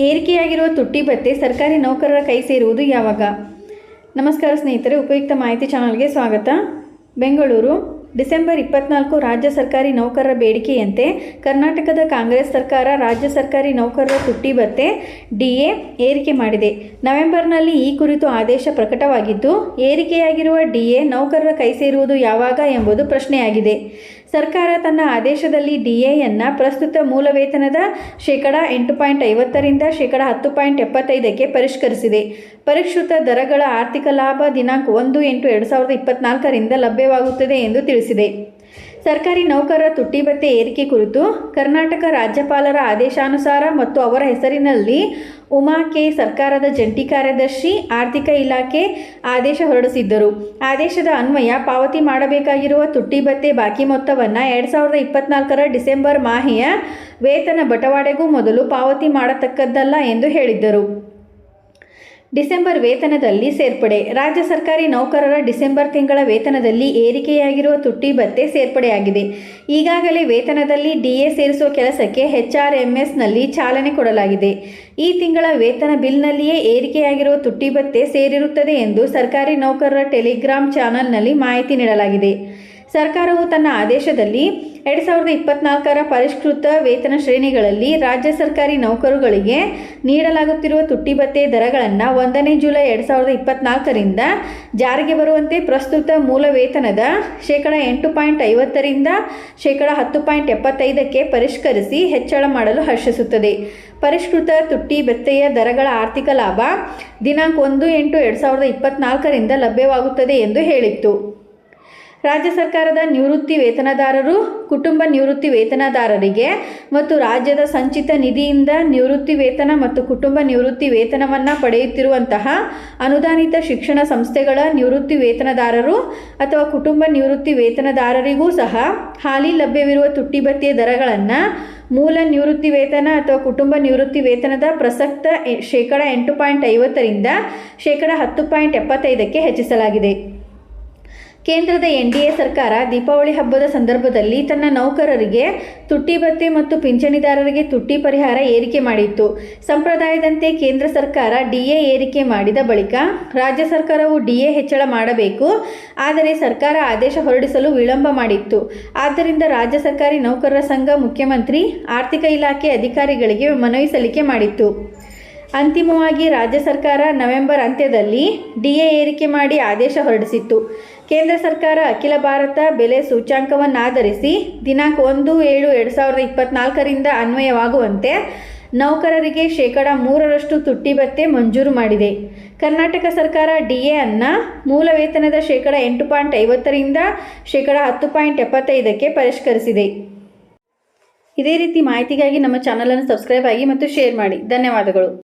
ಏರಿಕೆಯಾಗಿರುವ ತುಟ್ಟಿ ಭತ್ಯೆ ಸರ್ಕಾರಿ ನೌಕರರ ಕೈ ಸೇರುವುದು ಯಾವಾಗ? ನಮಸ್ಕಾರ ಸ್ನೇಹಿತರೆ, ಉಪಯುಕ್ತ ಮಾಹಿತಿ ಚಾನಲ್ಗೆ ಸ್ವಾಗತ. ಬೆಂಗಳೂರು, ಡಿಸೆಂಬರ್ ಇಪ್ಪತ್ನಾಲ್ಕು ರಾಜ್ಯ ಸರ್ಕಾರಿ ನೌಕರರ ಬೇಡಿಕೆಯಂತೆ ಕರ್ನಾಟಕದ ಕಾಂಗ್ರೆಸ್ ಸರ್ಕಾರ ರಾಜ್ಯ ಸರ್ಕಾರಿ ನೌಕರರ ತುಟ್ಟಿ ಭತ್ಯೆ ಡಿಎ ಏರಿಕೆ ಮಾಡಿದೆ. ನವೆಂಬರ್ನಲ್ಲಿ ಈ ಕುರಿತು ಆದೇಶ ಪ್ರಕಟವಾಗಿದ್ದು, ಏರಿಕೆಯಾಗಿರುವ ಡಿಎ ನೌಕರರ ಕೈ ಸೇರುವುದು ಯಾವಾಗ ಎಂಬುದು ಪ್ರಶ್ನೆಯಾಗಿದೆ. ಸರ್ಕಾರ ತನ್ನ ಆದೇಶದಲ್ಲಿ ಡಿಎಯನ್ನು ಪ್ರಸ್ತುತ ಮೂಲ ವೇತನದ ಶೇಕಡ ಎಂಟು ಪಾಯಿಂಟ್ ಐವತ್ತರಿಂದ ಶೇಕಡ ಹತ್ತು ಪಾಯಿಂಟ್ ಎಪ್ಪತ್ತೈದಕ್ಕೆ ಪರಿಷ್ಕರಿಸಿದೆ. ಪರಿಷ್ಕೃತ ದರಗಳ ಆರ್ಥಿಕ ಲಾಭ ದಿನಾಂಕ ಒಂದು ಎಂಟು ಎರಡು ಸಾವಿರದ ಇಪ್ಪತ್ನಾಲ್ಕರಿಂದ ಲಭ್ಯವಾಗುತ್ತದೆ ಎಂದು ತಿಳಿಸಿದೆ. ಸರ್ಕಾರಿ ನೌಕರರ ತುಟ್ಟಿ ಭತ್ಯೆ ಏರಿಕೆ ಕುರಿತು ಕರ್ನಾಟಕ ರಾಜ್ಯಪಾಲರ ಆದೇಶಾನುಸಾರ ಮತ್ತು ಅವರ ಹೆಸರಿನಲ್ಲಿ ಉಮಾ ಕೆ ಸರ್ಕಾರದ ಜಂಟಿ ಕಾರ್ಯದರ್ಶಿ, ಆರ್ಥಿಕ ಇಲಾಖೆ ಆದೇಶ ಹೊರಡಿಸಿದ್ದರು. ಆದೇಶದ ಅನ್ವಯ ಪಾವತಿ ಮಾಡಬೇಕಾಗಿರುವ ತುಟ್ಟಿ ಭತ್ಯೆ ಬಾಕಿ ಮೊತ್ತವನ್ನು ಎರಡು ಸಾವಿರದ ಇಪ್ಪತ್ನಾಲ್ಕರ ಡಿಸೆಂಬರ್ ಮಾಹೆಯ ವೇತನ ಬಟವಾಡೆಗೂ ಮೊದಲು ಪಾವತಿ ಮಾಡತಕ್ಕದ್ದಲ್ಲ ಎಂದು ಹೇಳಿದ್ದರು. ಡಿಸೆಂಬರ್ ವೇತನದಲ್ಲಿ ಸೇರ್ಪಡೆ. ರಾಜ್ಯ ಸರ್ಕಾರಿ ನೌಕರರ ಡಿಸೆಂಬರ್ ತಿಂಗಳ ವೇತನದಲ್ಲಿ ಏರಿಕೆಯಾಗಿರುವ ತುಟ್ಟಿ ಭತ್ಯೆ ಸೇರ್ಪಡೆಯಾಗಿದೆ. ಈಗಾಗಲೇ ವೇತನದಲ್ಲಿ ಡಿಎ ಸೇರಿಸುವ ಕೆಲಸಕ್ಕೆ ಹೆಚ್ಆರ್ಎಂಎಸ್ನಲ್ಲಿ ಚಾಲನೆ ಕೊಡಲಾಗಿದೆ. ಈ ತಿಂಗಳ ವೇತನ ಬಿಲ್ನಲ್ಲಿಯೇ ಏರಿಕೆಯಾಗಿರುವ ತುಟ್ಟಿ ಭತ್ಯೆ ಸೇರಿರುತ್ತದೆ ಎಂದು ಸರ್ಕಾರಿ ನೌಕರರ ಟೆಲಿಗ್ರಾಮ್ ಚಾನಲ್ನಲ್ಲಿ ಮಾಹಿತಿ ನೀಡಲಾಗಿದೆ. ಸರ್ಕಾರವು ತನ್ನ ಆದೇಶದಲ್ಲಿ ಎರಡು ಸಾವಿರದ ಇಪ್ಪತ್ನಾಲ್ಕರ ಪರಿಷ್ಕೃತ ವೇತನ ಶ್ರೇಣಿಗಳಲ್ಲಿ ರಾಜ್ಯ ಸರ್ಕಾರಿ ನೌಕರುಗಳಿಗೆ ನೀಡಲಾಗುತ್ತಿರುವ ತುಟ್ಟಿ ಭತ್ಯೆ ದರಗಳನ್ನು ಒಂದನೇ ಜುಲೈ ಎರಡು ಸಾವಿರದ ಇಪ್ಪತ್ನಾಲ್ಕರಿಂದ ಜಾರಿಗೆ ಬರುವಂತೆ ಪ್ರಸ್ತುತ ಮೂಲ ವೇತನದ ಶೇಕಡ ಎಂಟು ಪಾಯಿಂಟ್ ಐವತ್ತರಿಂದ ಶೇಕಡ ಹತ್ತು ಪಾಯಿಂಟ್ ಎಪ್ಪತ್ತೈದಕ್ಕೆ ಪರಿಷ್ಕರಿಸಿ ಹೆಚ್ಚಳ ಮಾಡಲು ಹರ್ಷಿಸುತ್ತದೆ. ಪರಿಷ್ಕೃತ ತುಟ್ಟಿ ಭತ್ಯೆಯ ದರಗಳ ಆರ್ಥಿಕ ಲಾಭ ದಿನಾಂಕ ಒಂದು ಎಂಟು ಎರಡು ಸಾವಿರದ ಇಪ್ಪತ್ನಾಲ್ಕರಿಂದ ಲಭ್ಯವಾಗುತ್ತದೆ ಎಂದು ಹೇಳಿತ್ತು. ರಾಜ್ಯ ಸರ್ಕಾರದ ನಿವೃತ್ತಿ ವೇತನದಾರರು, ಕುಟುಂಬ ನಿವೃತ್ತಿ ವೇತನದಾರರಿಗೆ ಮತ್ತು ರಾಜ್ಯದ ಸಂಚಿತ ನಿಧಿಯಿಂದ ನಿವೃತ್ತಿ ವೇತನ ಮತ್ತು ಕುಟುಂಬ ನಿವೃತ್ತಿ ವೇತನವನ್ನು ಪಡೆಯುತ್ತಿರುವಂತಹ ಅನುದಾನಿತ ಶಿಕ್ಷಣ ಸಂಸ್ಥೆಗಳ ನಿವೃತ್ತಿ ವೇತನದಾರರು ಅಥವಾ ಕುಟುಂಬ ನಿವೃತ್ತಿ ವೇತನದಾರರಿಗೂ ಸಹ ಹಾಲಿ ಲಭ್ಯವಿರುವ ತುಟ್ಟಿಬತ್ತಿಯ ದರಗಳನ್ನು ಮೂಲ ನಿವೃತ್ತಿ ವೇತನ ಅಥವಾ ಕುಟುಂಬ ನಿವೃತ್ತಿ ವೇತನದ ಪ್ರಸಕ್ತ ಶೇಕಡ ಎಂಟು ಪಾಯಿಂಟ್ ಐವತ್ತರಿಂದ ಶೇಕಡ ಹತ್ತು ಪಾಯಿಂಟ್ ಎಪ್ಪತ್ತೈದಕ್ಕೆ ಹೆಚ್ಚಿಸಲಾಗಿದೆ. ಕೇಂದ್ರದ ಎನ್ ಡಿ ಎ ಸರ್ಕಾರ ದೀಪಾವಳಿ ಹಬ್ಬದ ಸಂದರ್ಭದಲ್ಲಿ ತನ್ನ ನೌಕರರಿಗೆ ತುಟ್ಟಿ ಭತ್ಯೆ ಮತ್ತು ಪಿಂಚಣಿದಾರರಿಗೆ ತುಟ್ಟಿ ಪರಿಹಾರ ಏರಿಕೆ ಮಾಡಿತ್ತು. ಸಂಪ್ರದಾಯದಂತೆ ಕೇಂದ್ರ ಸರ್ಕಾರ ಡಿಎ ಏರಿಕೆ ಮಾಡಿದ ಬಳಿಕ ರಾಜ್ಯ ಸರ್ಕಾರವು ಡಿಎ ಹೆಚ್ಚಳ ಮಾಡಬೇಕು, ಆದರೆ ಸರ್ಕಾರ ಆದೇಶ ಹೊರಡಿಸಲು ವಿಳಂಬ ಮಾಡಿತ್ತು. ಆದ್ದರಿಂದ ರಾಜ್ಯ ಸರ್ಕಾರಿ ನೌಕರರ ಸಂಘ ಮುಖ್ಯಮಂತ್ರಿ, ಆರ್ಥಿಕ ಇಲಾಖೆ ಅಧಿಕಾರಿಗಳಿಗೆ ಮನವಿ ಸಲ್ಲಿಕೆ ಮಾಡಿತ್ತು. ಅಂತಿಮವಾಗಿ ರಾಜ್ಯ ಸರ್ಕಾರ ನವೆಂಬರ್ ಅಂತ್ಯದಲ್ಲಿ ಡಿಎ ಏರಿಕೆ ಮಾಡಿ ಆದೇಶ ಹೊರಡಿಸಿತ್ತು. ಕೇಂದ್ರ ಸರ್ಕಾರ ಅಖಿಲ ಭಾರತ ಬೆಲೆ ಸೂಚ್ಯಾಂಕವನ್ನಾಧರಿಸಿ ದಿನಾಂಕ ಒಂದು ಏಳು ಎರಡು ಸಾವಿರದ ಇಪ್ಪತ್ನಾಲ್ಕರಿಂದ ಅನ್ವಯವಾಗುವಂತೆ ನೌಕರರಿಗೆ ಶೇಕಡ ಮೂರರಷ್ಟು ತುಟ್ಟಿ ಭತ್ಯೆ ಮಂಜೂರು ಮಾಡಿದೆ. ಕರ್ನಾಟಕ ಸರ್ಕಾರ ಡಿಎ ಅನ್ನು ಮೂಲ ವೇತನದ ಶೇಕಡ ಎಂಟು ಪಾಯಿಂಟ್ ಐವತ್ತರಿಂದ ಶೇಕಡ ಹತ್ತು ಪಾಯಿಂಟ್ ಎಪ್ಪತ್ತೈದಕ್ಕೆ ಪರಿಷ್ಕರಿಸಿದೆ. ಇದೇ ರೀತಿ ಮಾಹಿತಿಗಾಗಿ ನಮ್ಮ ಚಾನಲನ್ನು ಸಬ್ಸ್ಕ್ರೈಬ್ ಆಗಿ ಮತ್ತು ಶೇರ್ ಮಾಡಿ. ಧನ್ಯವಾದಗಳು.